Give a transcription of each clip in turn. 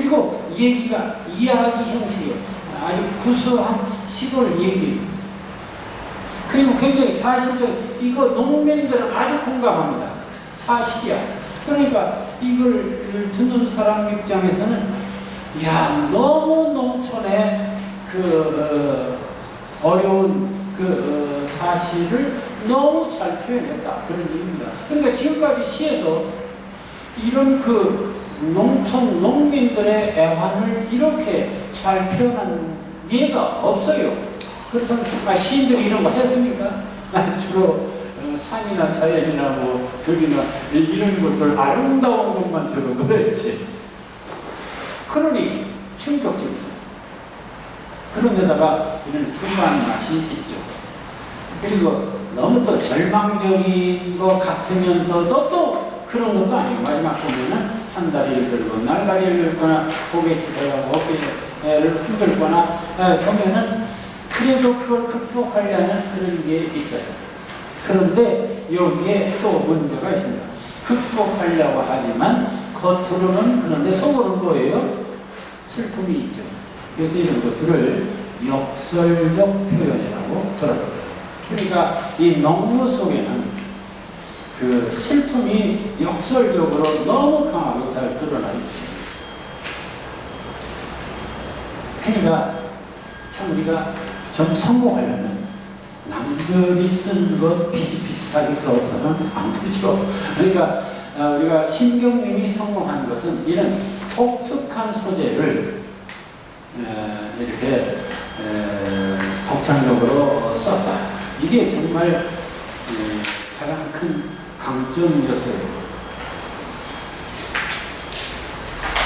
그리고 얘기가 이야기 형식이에요. 아주 구수한 시골 얘기. 그리고 굉장히 사실적, 이거 농민들은 아주 공감합니다. 사실이야. 그러니까 이걸 듣는 사람 입장에서는, 야, 너무 농촌의 그, 어, 어려운 그 어, 사실을 너무 잘 표현했다. 그런 얘기입니다. 그러니까 지금까지 시에서 이런 그 농촌 농민들의 애환을 이렇게 잘 표현한 예가 없어요. 그렇죠? 아, 시인들이 이런 거 했습니까? 아, 주로 어, 산이나 자연이나 뭐 들이나 이- 이런 것들 아름다운 것만 주로 그랬지. 그러니 충격적이죠. 그런 데다가 이런 불만 맛이 있죠. 그리고 너무 또 절망적인 것 같으면서도 또 그런 것도 아니고 마지막 보면은 한 다리를 들고 날다리를 들거나 고개 주세요 어깨를 흔들거나 에, 보면은 그래도 그걸 극복하려는 그런 게 있어요. 그런데 여기에 또 문제가 있습니다. 극복하려고 하지만 겉으로는 그런데 속으로는 뭐예요? 슬픔이 있죠. 그래서 이런 것들을 역설적 표현이라고 그럽니다. 그러니까 이 농무 속에는 그 슬픔이 역설적으로 너무 강하게 잘 드러나 있습니다. 그러니까 참 우리가 좀 성공하려면 남들이 쓴 것 비슷비슷하게 써서는 안 되죠. 그러니까 어, 우리가 신경님이 성공한 것은 이런 독특한 소재를 에, 이렇게 에, 독창적으로 썼다. 이게 정말 에, 가장 큰 강점이었어요.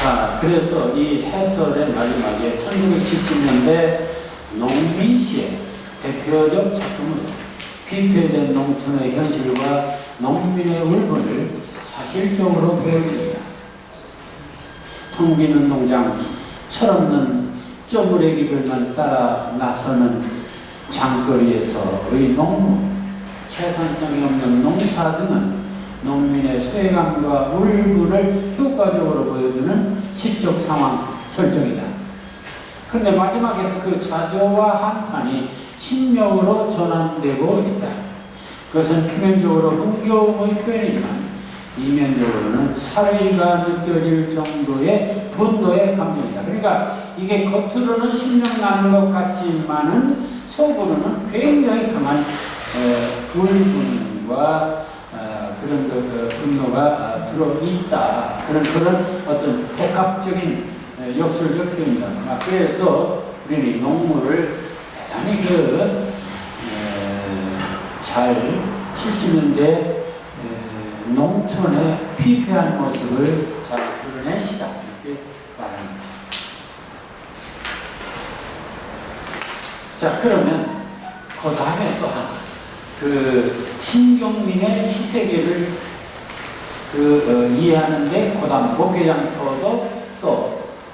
자, 그래서 이 해설의 마지막에 1970년대 농민시의 대표적 작품은 피폐된 농촌의 현실과 농민의 울분을 사실적으로. 텅 비는 농장, 철없는 쪼무레기들만 따라 나서는 장거리에서의 농무, 채산성이 없는 농사 등은 농민의 소외감과 울분을 효과적으로 보여주는 시적 상황 설정이다. 그런데 마지막에서 그 자조와 한탄이 신명으로 전환되고 있다. 그것은 표면적으로 흥겨움의 표현이지만 이면적으로는 사회가 느껴질 정도의 분노의 감정이다. 그러니까 이게 겉으로는 신명 나는 것 같지만은 속으로는 굉장히 강한 에, 울분과 어, 그런 그, 그 분노가 어, 들어있다. 그런 그런 어떤 복합적인 에, 역설적 표현이다. 아, 그래서 우리는 이 농물을 대단히 그, 에, 잘 70년대 농촌의 피폐한 모습을 잘 드러낸 시다. 이렇게 거죠. 자, 그러면 그 다음에 또 하나. 그 신경민의 시세계를 그 어, 이해하는데 그다음 목회장터도 또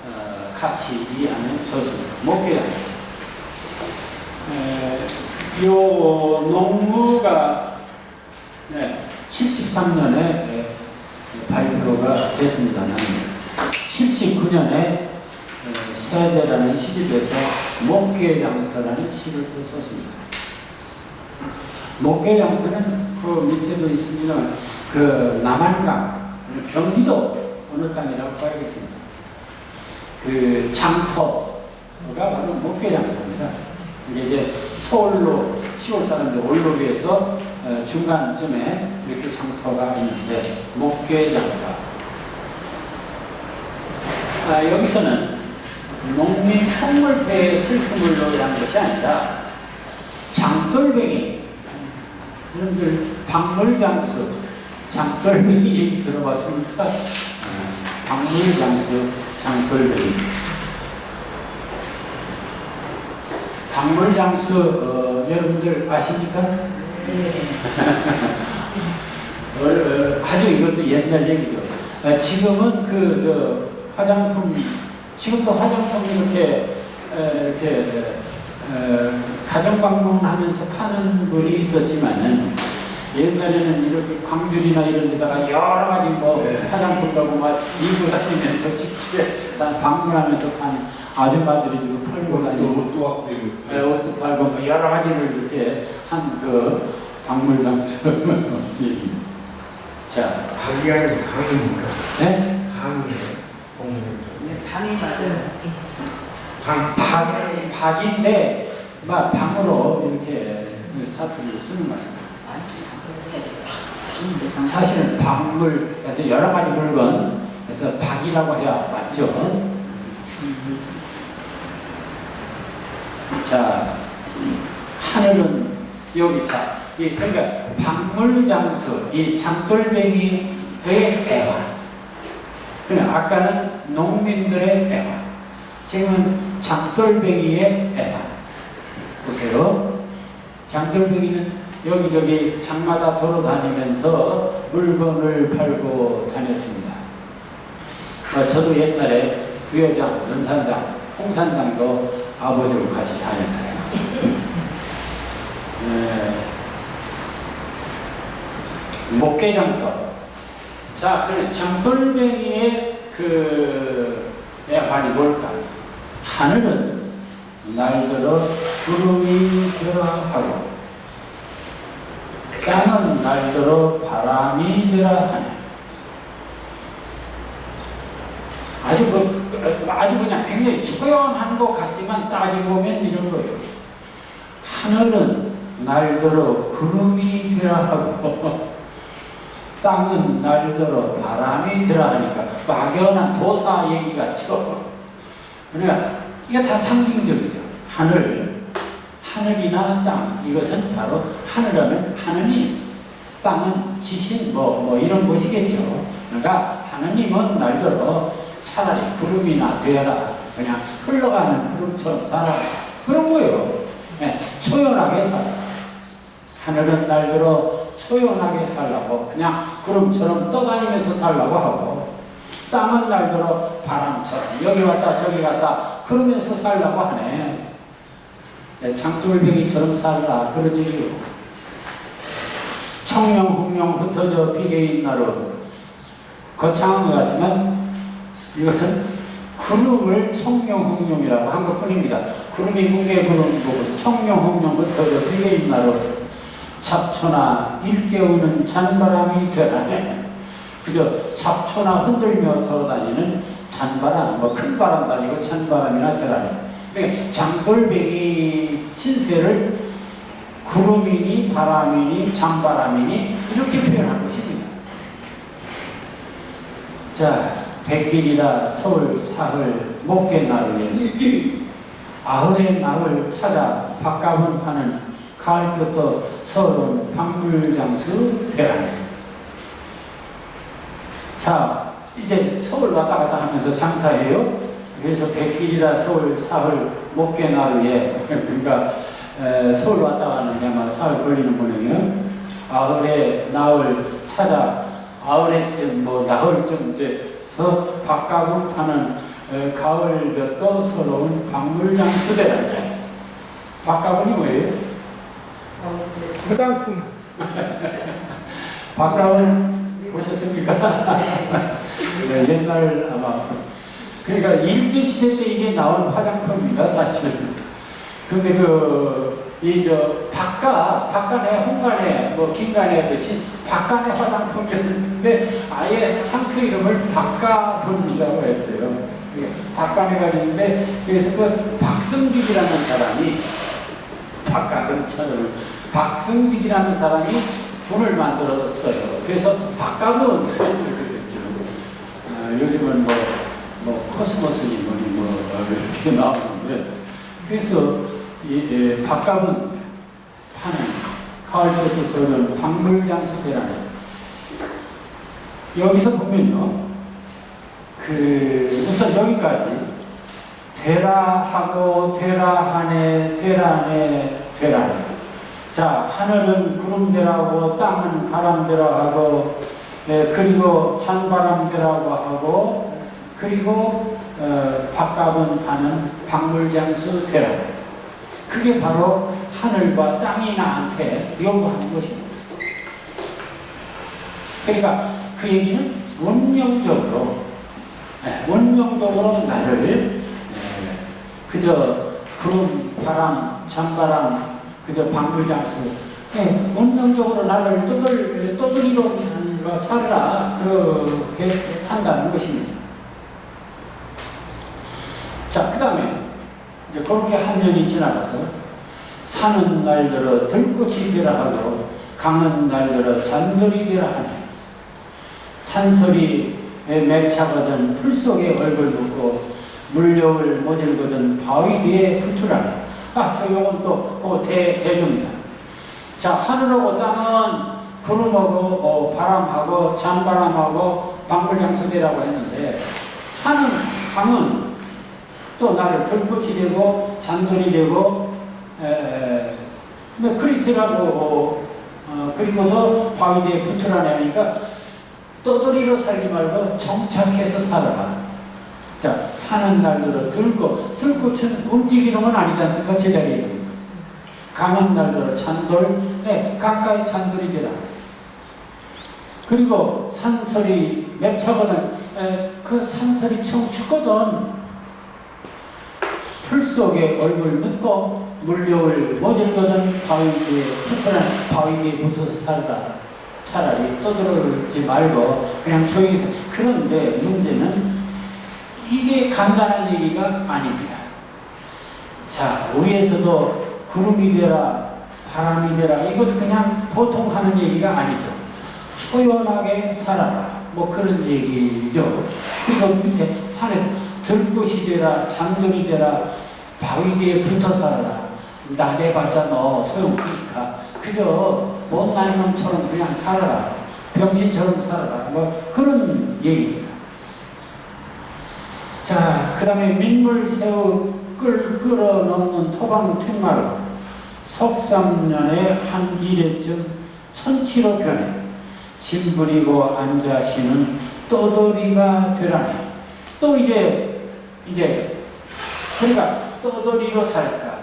어, 같이 이해하는 조입니다 목회장. 에, 요 농무가 네, 73년에 발표가 됐습니다만 79년에 세제라는 시집에서 목계장터라는 시를 또 썼습니다. 목계장터는 그 밑에도 있습니다. 그 남한강, 경기도 어느 땅이라고 봐야겠습니다. 그 장터가 바로 목계장터입니다. 이게 이제 서울로 시골 사람들 올로비에서 어, 중간쯤에 이렇게 장터가 있는데 목계장터. 아, 여기서는 농민 풍물패의 슬픔을 노래한 것이 아니라 장돌뱅이 여러분들 박물장수 장돌뱅이 얘기 들어봤습니까? 어, 박물장수 장돌뱅이 박물장수 어, 여러분들 아십니까? 어, 어, 아주 이것도 옛날 얘기죠. 아, 지금은 그 저 화장품 지금도 화장품 이렇게 에, 이렇게 에, 가정 방문하면서 파는 분이 있었지만은 옛날에는 이렇게 광주리나 이런 데다가 여러 가지 뭐 네. 화장품하고 막 입고 다니면서 직집에 난 방문하면서 파는 아줌마들이 지금 팔고 다니고. 옷도 갖고 예, 옷도 팔고 뭐 여러 가지를 이렇게 한 그 박물장에서 자, 자기가 강의니까? 네? 강의에 공부 네, 방이 맞아요. 강 박, 박인데 막 방으로 이렇게 사투리를 쓰는 말입니다. 사실은 박물에서 여러 가지 물건 그래서 박이라고 해야 맞죠? 자 하늘은 여기 자 이, 그러니까 박물장수 이 장돌뱅이의 애화 그래 아까는 농민들의 애화 지금은 장돌뱅이의 애화 보세요 장돌뱅이는 여기저기 장마다 돌아다니면서 물건을 팔고 다녔습니다. 어, 저도 옛날에 부여장, 연산장, 홍산장도 아버지로 같이 다녔어요. 네. 목계장터. 자, 그래 장돌뱅이의 그 애환이 뭘까? 하늘은 날들어 구름이 되라 하고 땅은 날들어 바람이 되라 하네. 아주 그, 아주 그냥 굉장히 초연한 것 같지만 따지고 보면 이런 거예요. 하늘은 날들어 구름이 되라 하고 땅은 날들어 바람이 되라 하니까 막연한 도사 얘기 같죠. 그러니까 이게 다 상징적이죠. 하늘, 하늘이나 땅 이것은 바로 하늘하면 하느님, 땅은 지신 뭐, 뭐 이런 것이겠죠. 그러니까 하느님은 날들어 차라리 구름이나 되어라 그냥 흘러가는 구름처럼 살아라 그런 거예요. 네, 초연하게 살아. 하늘은 날들어 초연하게 살라고 그냥 구름처럼 떠다니면서 살라고 하고 땅은 날들어 바람처럼 여기 왔다 저기 갔다 그러면서 살라고 하네. 네, 장돌뱅이처럼 살라 그런 얘기요. 청명 홍명 흩어져 비개인 나로 거창한 것 같지만 이것은 구름을 청명홍룡이라고 한 것뿐입니다. 구름이 무게 구름 보고 청명홍룡 흩어져 비개인 나로 잡초나 일깨우는 잔바람이 되라네. 그저 잡초나 흔들며 돌아다니는 잔바람, 뭐 큰 바람도 아니고 잔바람이나 되라네. 그러니까 장돌뱅이 신세를 구름이니 바람이니 잔바람이니 이렇게 표현한 것입니다. 자, 백길이라 서울 사흘 목계 나루에 아흐의 나을 찾아 밥값은 하는 가을볕도 서울은 박물장수 대란. 자, 이제 서울 왔다 갔다 하면서 장사해요. 그래서 백길이라 서울 사흘 목계 나루에 그러니까 에, 서울 왔다 가는 데만 사흘 걸리는 분이요. 아흐의 나을 찾아 아흘에쯤 뭐 나흘쯤 이제 서 밥값은 파는 에, 가을볕도 서러운 박물장 수대란데 밥값은이 뭐예요? 화장품 밥값은 보셨습니까? 네, 옛날 아마 그러니까 일제 시대 때 이게 나온 화장품입니다 사실. 근데 그 이 저 박가 박간에 홍간에 뭐 긴간에 듯이 박간의 화장품이었는데 아예 상표 이름을 박가분이라고 했어요. 박간에가 있는데 그래서 그 박승직이라는 사람이 박가분 천을 박승직이라는 사람이 분을 만들었어요. 그래서 박가분 이렇게 됐죠. 아, 요즘은 뭐, 뭐 코스모스니 뭐니 뭐 이렇게 나오는데 그래서 이 예, 박가분 파는 가을볕에서는 박물장수 대라는 여기서 보면요. 그 우선 여기까지 되라 하고 되라 하네 되라 하네 되라 하네. 자 하늘은 구름대라고 땅은 바람대라 하고 예, 그리고 찬바람대라고 하고 그리고 어, 밥값은 하는 박물장수 되라 그게 바로 하늘과 땅이 나한테 요구하는 것입니다. 그러니까 그 얘기는 운명적으로, 예, 운명적으로 나를 예, 그저 구름, 바람, 찬바람, 그저 방불장수, 예, 운명적으로 나를 떠들, 떠들이로 살라 그렇게 한다는 것입니다. 자, 그 다음에 이제 그렇게 한 년이 지나가서 사는 날들어 들꽃이 되라 하고 강은 날들어 잔돌이 되라 하니 산소리에 맺차거든 풀 속에 얼굴 묻고 물력을 모질거든 바위 뒤에 붙으라니 아, 저 요건 또그 대조입니다. 자, 하늘하고 땅은 구름하고 어, 바람하고 잔바람하고 방불장수대라고 했는데 산은 강은 또 나를 들꽃이 되고 잔돌이 되고 에, 뭐 크리티라고 어, 어, 그리고서 바위 뒤에 붙으라니까 떠돌이로 살지 말고 정착해서 살아라. 자, 사는 날들어 들꽃, 들꽃은 움직이는 건 아니지 않습니까? 제자리에. 강한 날들어 찬돌, 네, 강가에 찬돌이 되라. 그리고 산소리 맵차거든, 에, 그 산소리 총 춥거든. 풀 속에 얼굴 넣고 물력을 모질거든 바위 뒤에 푸푸한 바위 뒤에 붙어서 살다. 차라리 떠들지 말고 그냥 조용히 살. 그런데 문제는 이게 간단한 얘기가 아닙니다. 자, 위에서도 구름이 되라, 바람이 되라, 이것도 그냥 보통 하는 얘기가 아니죠. 초연하게 살아라. 뭐 그런 얘기죠. 그리고 밑에 산에서 들꽃이 되라, 장들이 되라, 바위 뒤에 붙어 살아라. 나대봤자 너 소용없으니까 그저 못난 놈처럼 그냥 살아라. 병신처럼 살아라. 뭐 그런 얘기입니다. 자, 그 다음에 민물새우 끌, 끌어 넣는 토방 툇마루 석삼년에 한 이래쯤 천치로 변해 짐 부리고 앉아 쉬는 떠돌이가 되라니 또 이제 이제 그러니까 떠돌이로 살까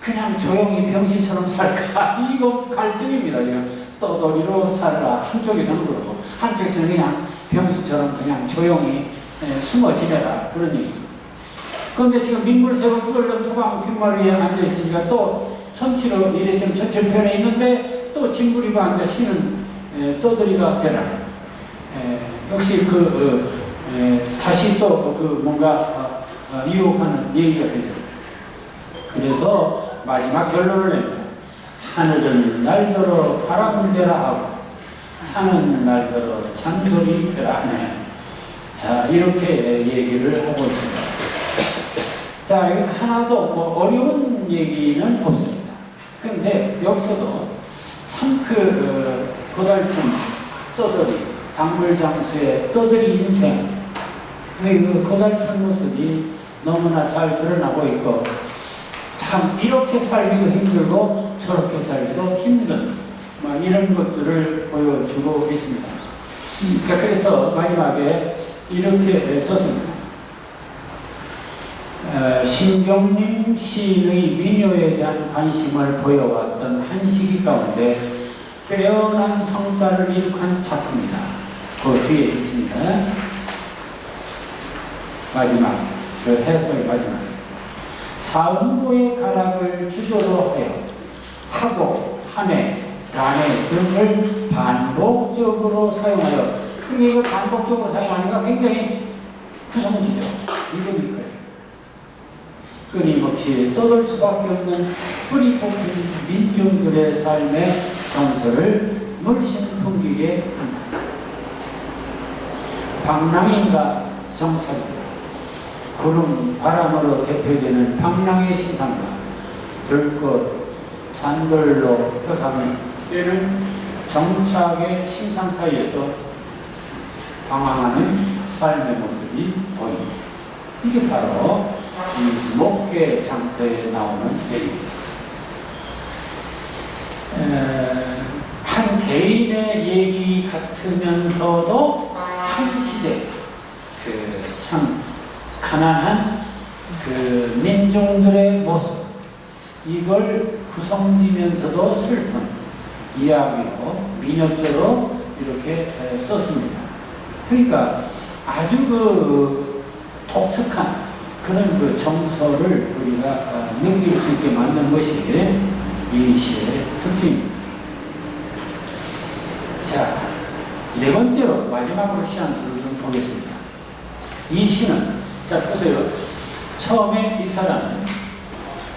그냥 조용히 병신처럼 살까 이거 갈등입니다 지금 떠돌이로 살라 한쪽에서는 그러고 한쪽에서는 그냥 병신처럼 그냥 조용히 에, 숨어 지내라 그런 얘기. 그런데 지금 민물새우 끓는 토방 툇마루에 앉아 있으니까 또 천치로 이래좀 천천편에 있는데 또 짓무리고 앉아 쉬는 에, 떠돌이가 되라. 에, 역시 그 어, 에, 다시 또 그 뭔가 어, 어, 유혹하는 얘기가 되죠. 그래서 마지막 결론을 냅니다. 하늘은 날더러 바람을 되라 하고 산은 날더러 잔소리 되라 하네. 자, 이렇게 얘기를 하고 있습니다. 자, 여기서 하나도 뭐 어려운 얘기는 없습니다. 근데 여기서도 참그 고달픈 떠돌이, 박물장수의 떠돌이 인생, 그 고달픈 모습이 너무나 잘 드러나고 있고, 참 이렇게 살기도 힘들고 저렇게 살기도 힘든 뭐 이런 것들을 보여주고 있습니다. 자, 그래서 마지막에 이렇게 썼습니다. 어, 신경림 시인의 민요에 대한 관심을 보여왔던 한 시기 가운데 빼어난 성과를 이룩한 작품이다. 그 뒤에 있습니다. 마지막, 그 해설 마지막. 사음보의 가락을 주조로 하여 하고, 한해, 단해 등을 반복적으로 사용하여 그게 이걸 반복적으로 사용하니까 굉장히 구성지죠. 이름이 그래요. 끊임없이 떠돌 수밖에 없는 뿌리 뽑힌 민중들의 삶의 정서를 물씬 풍기게 한다. 방랑인가 정착이다. 구름, 바람으로 대표되는 방랑의 신상과 들꽃, 잔돌로 표상이 때는 정착의 심상 사이에서 방황하는 삶의 모습이 보입니다. 이게 바로 이 목회 장터에 나오는 얘기입니다. 에, 한 개인의 얘기 같으면서도 한 시대 그참 가난한 그 민중들의 모습 이걸 구성지면서도 슬픈 이야기로 민요죄로 이렇게 에, 썼습니다. 그러니까 아주 그 독특한 그런 그 정서를 우리가 어, 느낄 수 있게 만든 것이 이 시의 특징입니다. 자, 네 번째로 마지막으로 시한 소를 좀 보겠습니다. 이 시는 자 보세요. 처음에 이 사람은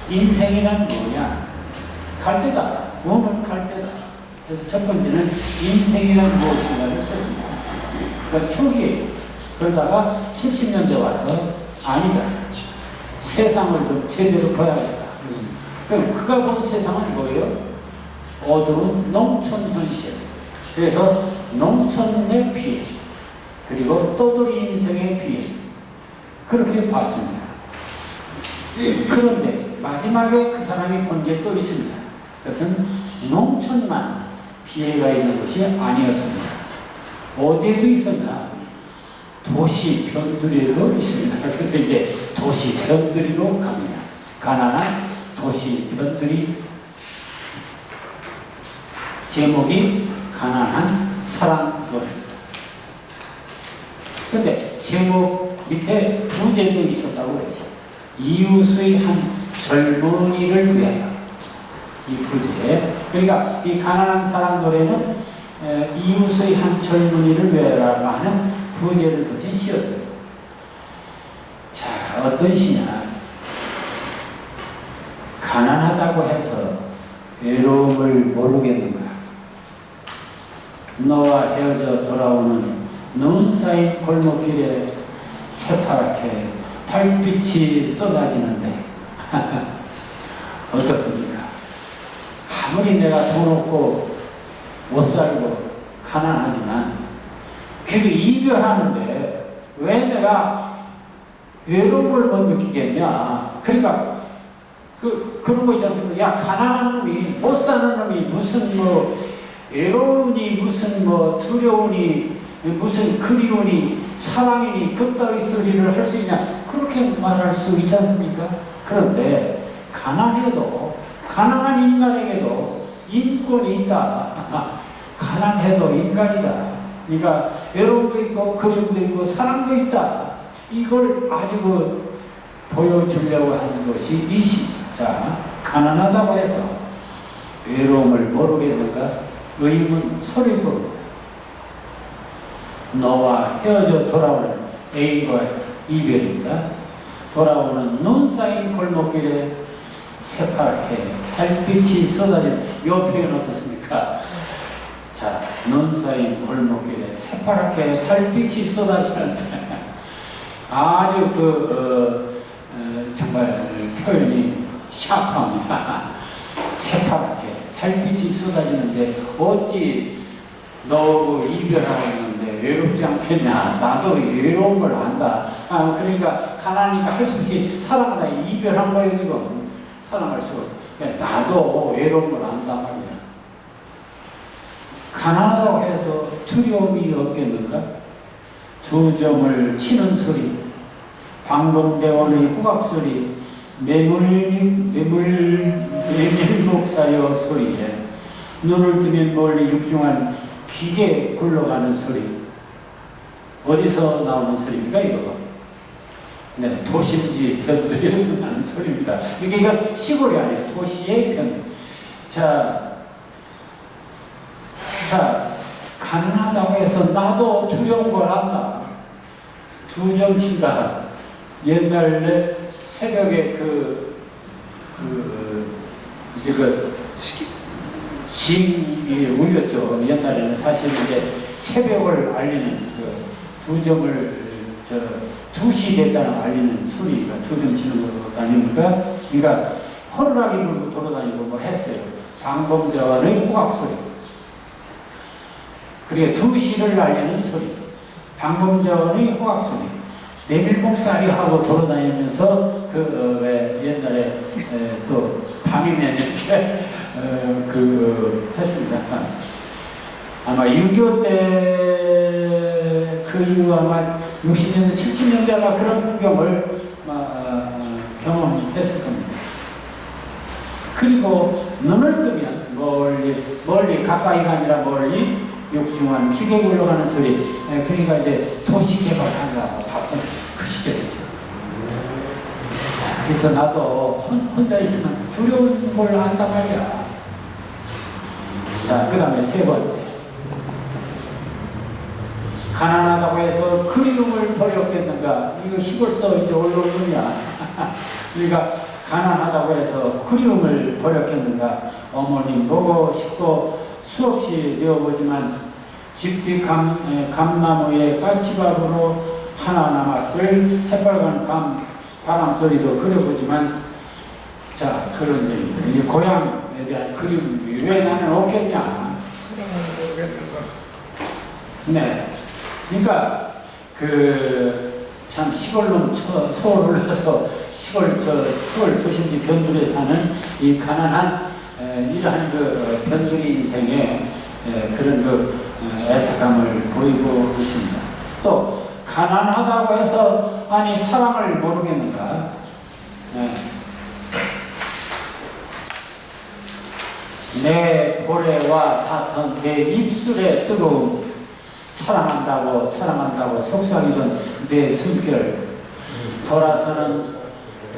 인생이란 뭐냐? 갈대다. 몸은 갈대다. 그래서 첫 번째는 인생이란 무엇인가를 썼습니다. 그러니까 초기에 그러다가 70년대 와서 아니다. 세상을 좀 제대로 봐야겠다. 그럼 그가 본 세상은 뭐예요? 어두운 농촌 현실. 그래서 농촌의 피해, 그리고 떠돌이 인생의 피해. 그렇게 봤습니다. 그런데 마지막에 그 사람이 본 게 또 있습니다. 그것은 농촌만 피해가 있는 것이 아니었습니다. 어디에도 있었나? 도시 변두리로 있습니다. 그래서 이제 도시 변두리로 갑니다. 가난한 도시 변두리 제목이 가난한 노래입니다. 근데 제목 밑에 부제도 있었다고 그랬죠. 이웃의 한 젊은이를 위하여 이 부제. 그러니까 이 가난한 사랑 노래는 에, 이웃의 한 젊은이를 위하여라고 하는 부제를 붙인 시였어요. 자, 어떤 시냐? 가난하다고 해서 외로움을 모르겠는가? 너와 헤어져 돌아오는 눈 쌓인 골목길에 새파랗게 달빛이 쏟아지는데 어떻습니까? 아무리 내가 돈 없고 못 살고 가난하지만 그래도 이별하는데 왜 내가 외로움을 못 느끼겠냐? 그러니까 그 그런 거 있잖아요. 야 가난한 놈이 못 사는 놈이 무슨 뭐 외로우니 무슨 뭐 두려우니 무슨 그리우니 사랑이니 그 따위 소리를 할 수 있냐 그렇게 말할 수 있지 않습니까? 그런데 가난해도 가난한 인간에게도 인권이 있다. 가난해도 인간이다. 그러니까 외로움도 있고 그리움도 있고 사랑도 있다. 이걸 아주 그 보여주려고 하는 것이 이 시. 자, 가난하다고 해서 외로움을 모르겠는가? 의문 소리 부르고 너와 헤어져 돌아오는 애인과 이별입니다. 돌아오는 눈 쌓인 골목길에 새파랗게 달빛이 쏟아진 요 표현 어떻습니까? 자, 눈 쌓인 골목길에 새파랗게 달빛이 쏟아지는데 아주 그 어, 어, 정말 표현이 샤프합니다. 새파랗게 달빛이 쏟아지는데 어찌 너하고 이별하고 외롭지 않겠냐? 나도 외로운 걸 안다. 아, 그러니까 가난하니까 할 수 없이 사랑하다 이별한 거예요 지금. 사랑할 수가 없- 그러니까 나도 외로운 걸 안단 말이야. 가난하다고 해서 두려움이 없겠는가? 두 점을 치는 소리, 방범대원의 후각 소리, 매물, 매물, 매밀목사여 소리에 눈을 뜨면 멀리 육중한 기계 굴러가는 소리. 어디서 나오는 소리입니까, 이거? 네, 도심지 변두리에서 나는 소리입니다. 이게 시골이 아니에요. 도시의 변. 자, 자, 가난하다고 해서 나도 두려운 걸 안다. 두점 친다. 옛날에 새벽에 그, 그, 이제 그, 징이 울렸죠. 옛날에는 사실 이제 새벽을 알리는 그 두 점을 저, 두시 됐다는 알리는 소리가 두 점 치는 거 아닙니까? 그러니까 호루라기 불고 돌아다니고 뭐 했어요. 방범대원의 호각 소리. 그게 두 시를 알리는 소리. 방범대원의 호각 소리. 내밀목살이 하고 돌아다니면서 그왜 옛날에 에, 또 밤이면 이렇게 어, 그 했습니다. 아마 6.25때 그 이후 아마 60년대, 70년대 아마 그런 풍경을 어, 경험했을 겁니다. 그리고 눈을 뜨면 멀리, 멀리 가까이가 아니라 멀리 육중한 기계 굴러가는 소리. 에, 그러니까 이제 도시 개발하느라고 바쁜 그 시절이죠. 자, 그래서 나도 혼, 혼자 있으면 두려운 걸 안단 말이야. 자, 그 다음에 세 번째. 가난하다고 해서 그리움을 버렸겠는가? 이거 시골서 이제 분이야. 그러니까 가난하다고 해서 그리움을 버렸겠는가? 어머님 보고 싶고 수없이 되어보지만 집뒤 감, 에, 감나무에 까치밥으로 하나 남았을 새빨간 감 바람 소리도 그려보지만 자 그런 얘기들 이제 고향에 대한 그리움이 왜 나는 없겠냐? 네. 그러니까 그 참 시골로 처- 서울을 가서 시골 저 서울 도심지 변두리에 사는 이 가난한 에, 이러한 그 변두리 인생의 에, 그런 그 에, 애석함을 보이고 있습니다. 또 가난하다고 해서 아니 사랑을 모르겠는가? 네. 내 고래와 같은 내 입술의 뜨거움 사랑한다고 사랑한다고 속삭이던 내 숨결. 돌아서는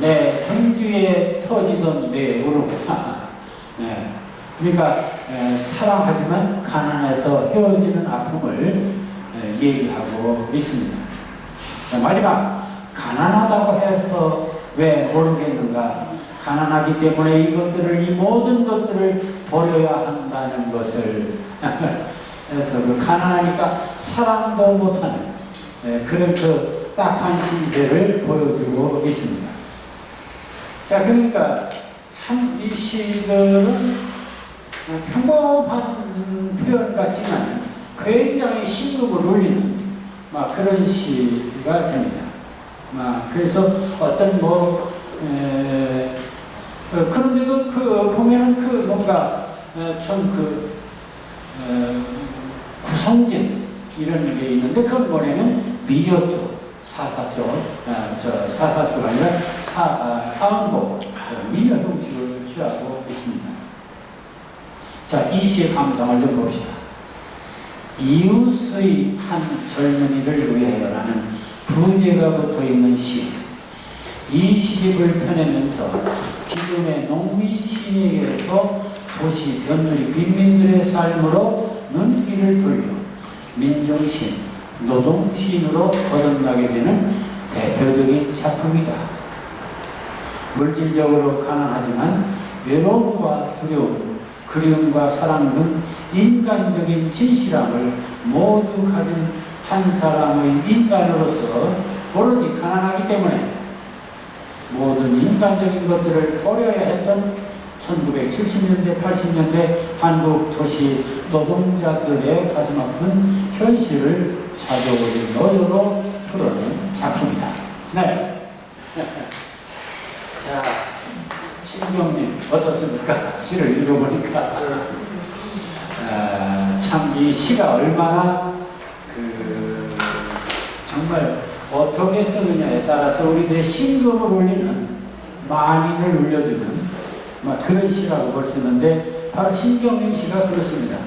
내 등 뒤에 터지던 내 울음. 네. 그러니까 에, 사랑하지만 가난해서 헤어지는 아픔을 에, 얘기하고 있습니다. 자, 마지막. 가난하다고 해서 왜 모르겠는가? 가난하기 때문에 이것들을 이 모든 것들을 버려야 한다는 것을 그래서 그 가난하니까 사랑도 못하는 예, 그런 그 딱한 신세를 보여주고 있습니다. 자, 그러니까 참 이 시들은 평범한 표현 같지만 굉장히 심금을 울리는 막 그런 시가 됩니다. 막 그래서 어떤 뭐 에, 어, 그런데도 그 보면은 그 뭔가 좀그 구성진 이런 게 있는데 그건 뭐냐면 미녀 쪽, 사사 쪽, 아, 저 사사 쪽 아니라 사, 아, 사원복, 그 미녀 형식을 취하고 있습니다. 자, 이 시의 감상을 좀 봅시다. 이웃의 한 젊은이를 위하여라는 부제가 붙어 있는 시. 이 시집을 펴내면서 기존의 농민 시인에게서 도시 변누리 빈민들의 삶으로 눈길을 돌려 민중시인, 노동시인으로 거듭나게 되는 대표적인 작품이다. 물질적으로 가난하지만 외로움과 두려움, 그리움과 사랑 등 인간적인 진실함을 모두 가진 한 사람의 인간으로서 오로지 가난하기 때문에 모든 인간적인 것들을 버려야 했던 1970년대, 80년대 한국 도시 노동자들의 가슴 아픈 현실을 자조적인 노조로 풀어낸 작품이다. 네. 자, 신경님 어떻습니까? 시를 읽어보니까 아, 참이 시가 얼마나 그 정말 어떻게 쓰느냐에 따라서 우리들의 신금을 울리는 만인을 울려주는 막 그런 시라고 볼 수 있는데 바로 신경림 시가 그렇습니다.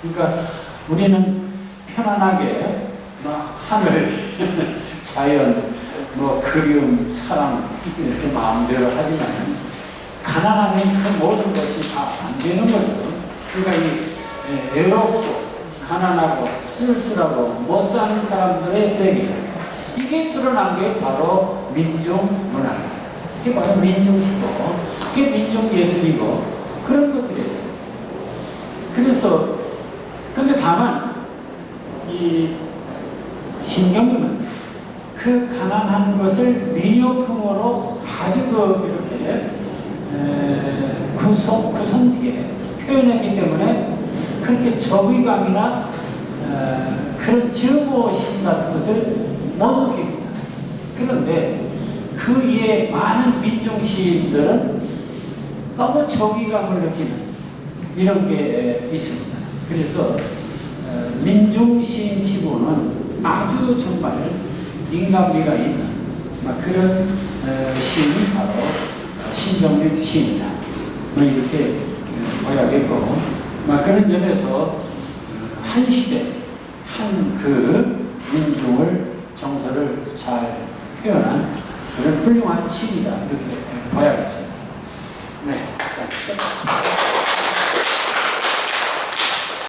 그러니까 우리는 편안하게 막 하늘, 자연, 뭐 그리움, 사랑 이렇게 마음대로 하지만 가난하면 그 모든 것이 다 안 되는 거죠. 그러니까 이 에, 외롭고 가난하고 쓸쓸하고 못 사는 사람들의 세계 이게 드러난 게 바로 민중 문화입니다. 이게 바로 민중시고 이게 민중 예술이고 그런 것들이에요. 그래서 근데 다만 이 신경님은 그 가난한 것을 민요풍으로 아주 그 이렇게 에, 구성 구성지게 표현했기 때문에 그렇게 적의감이나 에, 그런 증오심 같은 것을 못 느낍니다. 그런데 그 이에 많은 민중 시인들은 너무 적의감을 느끼는 이런 게 있습니다. 그래서 어, 민중 시인 치고는 아주 정말 인간미가 있는 막 그런 어, 시인이 바로 신정민 시인이다. 뭐 이렇게 어, 봐야겠고 막 그런 점에서 어, 한 시대, 한 그 민족을 정서를 잘 표현한 그런 훌륭한 시이다 이렇게 봐야겠죠. 네.